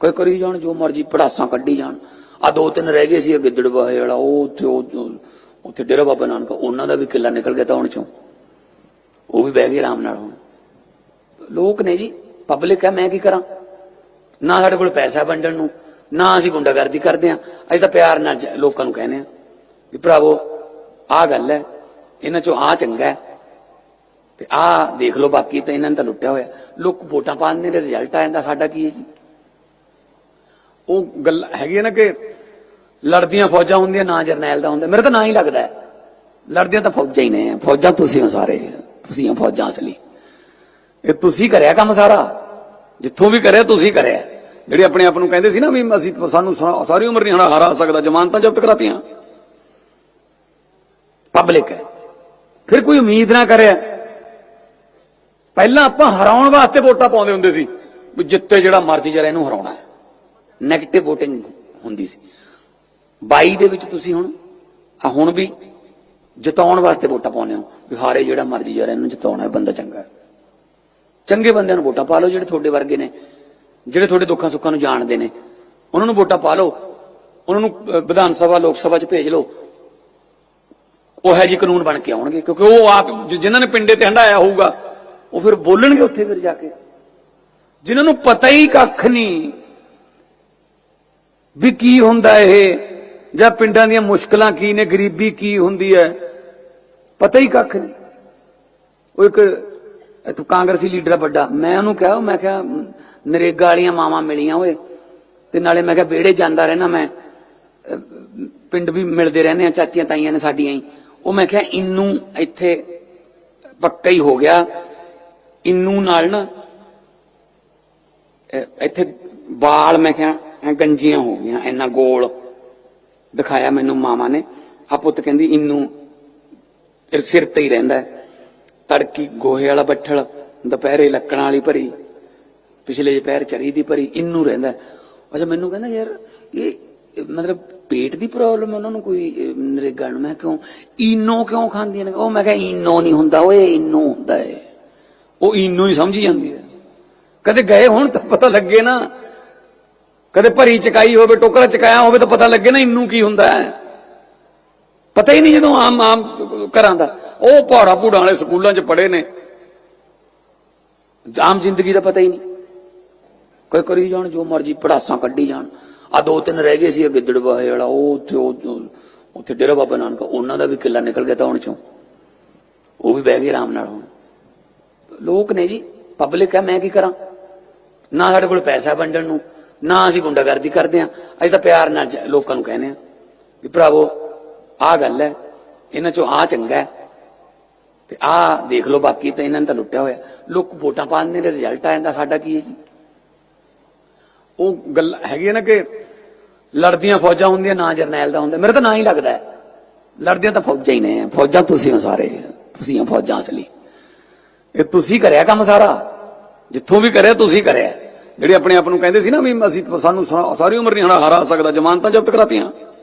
ਕੋਈ ਕਰੀ ਜਾਣ, ਜੋ ਮਰਜ਼ੀ ਪੜਾਸਾਂ ਕੱਢੀ ਜਾਣ। ਆ ਦੋ ਤਿੰਨ ਰਹਿ ਗਏ ਸੀ, ਇਹ ਗਿੱਦੜਵਾਹੇ ਵਾਲਾ, ਉਹ ਉੱਥੇ, ਉਹ- ਉੱਥੇ ਡੇਰਾ ਬਾਬਾ ਨਾਨਕ, ਉਹਨਾਂ ਦਾ ਵੀ ਕਿੱਲਾ ਨਿਕਲ ਗਿਆ ਤਾਂ ਚੋਂ। ਉਹ ਵੀ ਬਹਿ ਗਏ ਆਰਾਮ ਨਾਲ ਹੁਣ। ਲੋਕ ਨੇ ਜੀ ਪਬਲਿਕ ਹੈ, ਮੈਂ ਕੀ ਕਰਾਂ? ਨਾ ਸਾਡੇ ਕੋਲ ਪੈਸਾ ਵੰਡਣ ਨੂੰ, ਨਾ ਅਸੀਂ ਗੁੰਡਾਗਰਦੀ ਕਰਦੇ ਆ ਅਸੀਂ ਤਾਂ ਪਿਆਰ ਨਾਲ ਲੋਕਾਂ ਨੂੰ ਕਹਿੰਦੇ ਆ ਵੀ ਭਰਾਵੋ, ਆਹ ਗੱਲ ਹੈ, ਇਹਨਾਂ ਚੋਂ ਆ ਚੰਗਾ ਹੈ। ਤੇ ਆਹ ਦੇਖ ਲਓ ਬਾਕੀ ਤਾਂ ਇਹਨਾਂ ਨੇ ਤਾਂ ਲੁੱਟਿਆ ਹੋਇਆ। ਲੋਕ ਵੋਟਾਂ ਪਾਉਂਦੇ ਨੇ ਰਿਜ਼ਲਟ ਆ ਜਾਂਦਾ, ਸਾਡਾ ਕੀ ਹੈ ਜੀ? ਉਹ ਗੱਲ ਹੈਗੀ ਨਾ ਕਿ ਲੜਦੀਆਂ ਫੌਜਾਂ ਹੁੰਦੀਆਂ, ਨਾ ਜਰਨੈਲ ਦਾ ਹੁੰਦਾ। ਮੇਰੇ ਤਾਂ ਨਾ ਹੀ ਲੱਗਦਾ ਲੜਦੀਆਂ ਤਾਂ ਫੌਜਾਂ ਹੀ ਨੇ। ਫੌਜਾਂ ਤੁਸੀਂ ਹੋ ਸਾਰੇ। ਤੁਸੀਂ ਹੋ ਫੌਜਾਂ ਅਸਲੀ। ਇਹ ਤੁਸੀਂ ਕਰਿਆ ਕੰਮ ਸਾਰਾ। ਜਿੱਥੋਂ ਵੀ ਕਰਿਆ, ਤੁਸੀਂ ਕਰਿਆ। ਜਿਹੜੇ ਆਪਣੇ ਆਪ ਨੂੰ ਕਹਿੰਦੇ ਸੀ ਨਾ ਵੀ ਅਸੀਂ ਸਾਨੂੰ ਸਾਰੀ ਉਮਰ ਨਹੀਂ ਹਰਾ ਹਰਾ ਸਕਦਾ। ਜ਼ਮਾਨਤਾਂ ਜ਼ਬਤ ਕਰਾਤੀਆਂ ਪਬਲਿਕ ਹੈ। ਫਿਰ ਕੋਈ ਉਮੀਦ ਨਾ ਕਰਿਆ ਪਹਿਲਾਂ ਆਪਾਂ ਹਰਾਉਣ ਵਾਸਤੇ ਵੋਟਾਂ ਪਾਉਂਦੇ ਹੁੰਦੇ ਸੀ। ਵੀ ਜਿੱਤੇ ਜਿਹੜਾ ਮਰਜ਼ੀ ਜਰਾ ਇਹਨੂੰ ਹਰਾਉਣਾ ਹੈ। 네ਗੇਟਿਵ VOTING ਹੁੰਦੀ ਸੀ। 22 ਦੇ ਵਿੱਚ ਤੁਸੀਂ ਹੁਣ, ਆ ਹੁਣ ਵੀ ਜਿਤਾਉਣ ਵਾਸਤੇ ਵੋਟਾਂ ਪਾਉਂਦੇ ਹੋ, ਵੀ ਹਾਰੇ ਜਿਹੜਾ ਮਰਜ਼ੀ ਜਰਾ ਇਹਨੂੰ ਜਿਤਾਉਣਾ ਹੈ ਬੰਦਾ ਚੰਗਾ ਚੰਗੇ ਬੰਦਿਆਂ ਨੂੰ ਵੋਟਾਂ ਪਾ ਲਓ ਜਿਹੜੇ ਤੁਹਾਡੇ ਵਰਗੇ ਨੇ, ਜਿਹੜੇ ਤੁਹਾਡੇ ਦੁੱਖਾਂ ਸੁੱਖਾਂ ਨੂੰ ਜਾਣਦੇ ਨੇ। ਉਹਨਾਂ ਨੂੰ ਵੋਟਾਂ ਪਾ ਲਓ, ਉਹਨਾਂ ਨੂੰ ਵਿਧਾਨ ਸਭਾ, ਲੋਕ ਸਭਾ 'ਚ ਭੇਜ ਲਓ। ਉਹ ਹੈ ਜੀ ਕਾਨੂੰਨ ਬਣ ਕੇ ਆਉਣਗੇ, ਕਿਉਂਕਿ ਉਹ ਆਪ, ਜਿ- ਜਿਨ੍ਹਾਂ ਨੇ ਪਿੰਡੇ ਤੇ ਹੰਡਾਇਆ ਹੋਊਗਾ, ਉਹ ਫਿਰ ਬੋਲਣਗੇ ਉੱਥੇ ਫਿਰ ਜਾ ਕੇ। ਜਿਨ੍ਹਾਂ ਨੂੰ ਪਤਾ ਹੀ ਕੱਖ ਨਹੀਂ ਵੀ ਕੀ ਹੁੰਦਾ ਇਹ? ਜਾਂ ਪਿੰਡਾਂ ਦੀਆਂ ਮੁਸ਼ਕਲਾਂ ਕੀ ਨੇ? ਗਰੀਬੀ ਕੀ ਹੁੰਦੀ ਹੈ? ਪਤਾ ਹੀ ਕੱਖ ਨਹੀਂ। ਉਹ ਇੱਕ ਇਥੋਂ ਕਾਂਗਰਸੀ ਲੀਡਰ ਵੱਡਾ। ਮੈਂ ਉਹਨੂੰ ਕਿਹਾ, ਮੈਂ ਕਿਹਾ, ਨਰੇਗਾ ਵਾਲੀਆਂ ਮਾਵਾਂ ਮਿਲੀਆਂ ਓਏ। ਤੇ ਨਾਲੇ ਮੈਂ ਕਿਹਾ, ਵਿਹੜੇ ਜਾਂਦਾ ਰਹਿਣਾ ਮੈਂ। ਪਿੰਡ ਵੀ ਮਿਲਦੇ ਰਹਿੰਦੇ ਆ, ਚਾਚੀਆਂ ਤਾਈਆਂ ਨੇ ਸਾਡੀਆਂ ਹੀ। ਉਹ ਮੈਂ ਕਿਹਾ, ਇਨੂੰ ਇੱਥੇ ਪੱਕਾ ਹੀ ਹੋ ਗਿਆ। ਇਨੂੰ ਨਾਲ ਨਾ ਇੱਥੇ ਵਾਲ ਮੈਂ ਕਿਹਾ ਐਂ ਗੰਜੀਆਂ ਹੋ ਗਈਆਂ, ਇੰਨਾ ਗੋਲ। ਦਿਖਾਇਆ ਮੈਨੂੰ ਮਾਮਾ ਨੇ। ਆ ਪੁੱਤ ਕਹਿੰਦੀ ਇੰਨੂ ਸਿਰ ਤੇ ਹੀ ਰਹਿੰਦਾ ਤੜਕੀ ਗੋਹੇ ਵਾਲਾ ਬੱਠਲ, ਦੁਪਹਿਰੇ ਲੱਕੜਾਂ ਵਾਲੀ ਭਰੀ, ਪਿਛਲੇ ਦੁਪਹਿਰ ਚਰੀ ਦੀ ਭਰੀ ਇੰਨੂ ਰਹਿੰਦਾ ਅੱਛਾ, ਮੈਨੂੰ ਕਹਿੰਦਾ, ਯਾਰ, ਇਹ ਮਤਲਬ ਪੇਟ ਦੀ ਪ੍ਰੋਬਲਮ ਉਹਨਾਂ ਨੂੰ ਕੋਈ ਨਰੇਗਾ ਨੂੰ? ਮੈਂ ਕਿਉਂ? ਇਨੋ ਕਿਉਂ ਖਾਂਦੀਆਂ ਨੇ? ਉਹ ਮੈਂ ਕਿਹਾ ਇਨੋ ਨਹੀਂ ਹੁੰਦਾ, ਓਏ ਇਨੋ ਹੁੰਦਾ ਏ। ਉਹ ਇਨੋ ਹੀ ਸਮਝੀ ਜਾਂਦੀ ਹੈ। ਕਦੇ ਗਏ ਹੁਣ ਤਾਂ ਪਤਾ ਲੱਗੇ ਨਾ ਕਦੇ ਭਰੀ ਚਕਾਈ ਹੋਵੇ, ਟੋਕਰਾ ਚਕਾਇਆ ਹੋਵੇ ਤਾਂ ਪਤਾ ਲੱਗੇ ਨਾ ਇਨੂ ਕੀ ਹੁੰਦਾ ਹੈ। ਪਤਾ ਹੀ ਨਹੀਂ ਜਦੋਂ ਆਮ ਆਮ ਘਰਾਂ ਦਾ। ਉਹ ਪਹਾੜਾ ਪੂੜਾਂ ਵਾਲੇ ਸਕੂਲਾਂ 'ਚ ਪੜ੍ਹੇ ਨੇ। ਆਮ ਜ਼ਿੰਦਗੀ ਦਾ ਪਤਾ ਹੀ ਨਹੀਂ। ਕੋਈ ਕਰੀ ਜਾਣ, ਜੋ ਮਰਜ਼ੀ ਪੜਾਸਾਂ ਕੱਢੀ ਜਾਣ। ਆ ਦੋ ਤਿੰਨ ਰਹਿ ਗਏ ਸੀ, ਇਹ ਗਿੱਦੜਵਾਹੇ ਵਾਲਾ, ਉਹ ਉੱਥੇ, ਉਹ- ਉੱਥੇ ਡੇਰਾ ਬਾਬਾ ਨਾਨਕ, ਉਹਨਾਂ ਦਾ ਵੀ ਕਿੱਲਾ ਨਿਕਲ ਗਿਆ ਤਾਂ ਚੋਂ। ਉਹ ਵੀ ਬਹਿ ਗਏ ਆਰਾਮ ਨਾਲ ਹੁਣ। ਲੋਕ ਨੇ ਜੀ ਪਬਲਿਕ ਹੈ, ਮੈਂ ਕੀ ਕਰਾਂ? ਨਾ ਸਾਡੇ ਕੋਲ ਪੈਸਾ ਵੰਡਣ ਨੂੰ। ਨਾ ਅਸੀਂ ਗੁੰਡਾਗਰਦੀ ਕਰਦੇ ਆ ਅਸੀਂ ਤਾਂ ਪਿਆਰ ਨਾਲ ਲੋਕਾਂ ਨੂੰ ਕਹਿੰਦੇ ਆ ਵੀ ਭਰਾਵੋ, ਆਹ ਗੱਲ ਹੈ, ਇਹਨਾਂ ਚੋਂ ਆ ਚੰਗਾ ਹੈ ਤੇ ਆਹ ਦੇਖ ਲਓ ਬਾਕੀ ਤਾਂ ਇਹਨਾਂ ਨੇ ਤਾਂ ਲੁੱਟਿਆ ਹੋਇਆ। ਲੋਕ ਵੋਟਾਂ ਪਾਉਂਦੇ ਨੇ ਰਿਜ਼ਲਟ ਆ ਜਾਂਦਾ, ਸਾਡਾ ਕੀ ਹੈ ਜੀ? ਉਹ ਗੱਲ ਹੈਗੀ ਨਾ ਕਿ ਲੜਦੀਆਂ ਫੌਜਾਂ ਹੁੰਦੀਆਂ, ਨਾ ਜਰਨੈਲ ਦਾ ਹੁੰਦਾ। ਮੇਰੇ ਤਾਂ ਨਾ ਹੀ ਲੱਗਦਾ ਹੈ। ਲੜਦੀਆਂ ਤਾਂ ਫੌਜਾਂ ਹੀ ਨੇ, ਫੌਜਾਂ ਤੁਸੀਂ ਹੋ ਸਾਰੇ, ਤੁਸੀਂ ਹੋ ਫੌਜਾਂ ਅਸਲੀ। ਇਹ ਤੁਸੀਂ ਕਰਿਆ ਕੰਮ ਸਾਰਾ, ਜਿੱਥੋਂ ਵੀ ਕਰਿਆ, ਤੁਸੀਂ ਕਰਿਆ। ਜਿਹੜੇ ਆਪਣੇ ਆਪ ਨੂੰ ਕਹਿੰਦੇ ਸੀ ਨਾ ਵੀ ਅਸੀਂ ਸਾਨੂੰ ਸਾਰੀ ਉਮਰ ਨਹੀਂ ਹਰਾ ਹਰਾ ਸਕਦਾ, ਜ਼ਮਾਨਤਾਂ ਜ਼ਬਤ ਕਰਾਤੀਆਂ।